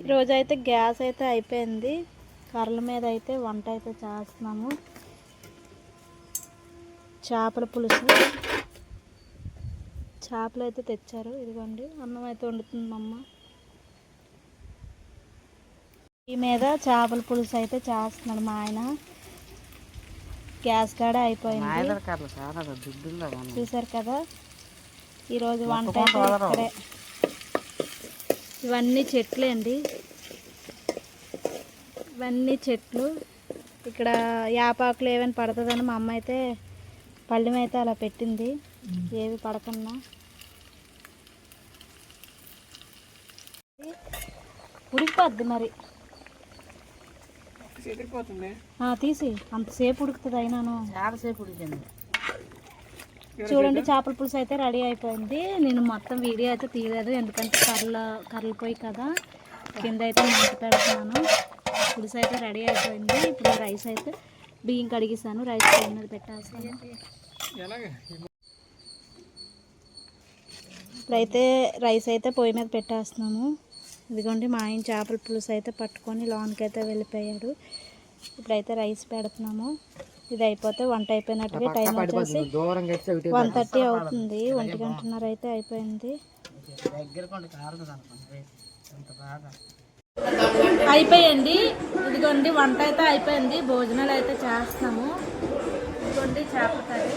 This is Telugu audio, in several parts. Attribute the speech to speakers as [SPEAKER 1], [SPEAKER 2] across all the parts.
[SPEAKER 1] ఈరోజు అయితే గ్యాస్ అయితే అయిపోయింది. కర్రల మీద అయితే వంట అయితే చేస్తున్నాము చేపల పులుసు. చేపలు అయితే తెచ్చారు. ఇదిగోండి అన్నం అయితే వండుతుంది అమ్మ. ఈ మీద చేపల పులుసు అయితే చేస్తున్నాడు మా ఆయన. గ్యాస్ కాడ అయిపోయింది. చూసారు కదా? ఈరోజు వంట అయితే ఇక్కడే. ఇవన్నీ చెట్లే అండి. ఇవన్నీ చెట్లు. ఇక్కడ యాపాకులు ఏమైనా పడుతుందని మా అమ్మ అయితే పళ్ళెం అయితే అలా పెట్టింది. ఏవి పడకన్నా. ఉడికిపోద్ది మరి. తీసి అంతసేపు ఉడుకుతుంది అయినాను.
[SPEAKER 2] చాలాసేపు ఉడికింది.
[SPEAKER 1] చూడండి చేపల పులుసు అయితే రెడీ అయిపోయింది. నేను మొత్తం వీడియో అయితే తీయలేదు ఎందుకంటే కర్రల కర్రలు పోయి కదా. కింద అయితే మంట పెడుతున్నాను. పులుసు అయితే రెడీ అయిపోయింది. ఇప్పుడు రైస్ అయితే బియ్యం కడిగిస్తాను రైస్ పొయ్యి మీద
[SPEAKER 2] ఎలాగే?
[SPEAKER 1] ఇప్పుడైతే రైస్ అయితే పొయ్యి మీద పెట్టేస్తున్నాము ఇదిగోండి మా ఆయన చేపల పులుసు అయితే పట్టుకొని లోన్కి అయితే వెళ్ళిపోయాడు. ఇప్పుడైతే రైస్ పెడుతున్నాము. ఇది అయిపోతే వంట అయిపోయినట్టుగా టైం వచ్చేసి వన్ థర్టీ అవుతుంది. ఒంటి గంటన్నర అయితే అయిపోయింది. అయిపోయింది. ఇదిగోండి వంట అయితే అయిపోయింది. భోజనాలు అయితే చేస్తాము ఇదిగోండి చేపతాయి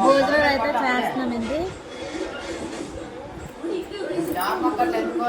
[SPEAKER 1] భోజనాలు అయితే చేస్తున్నామండి. ٹام کلک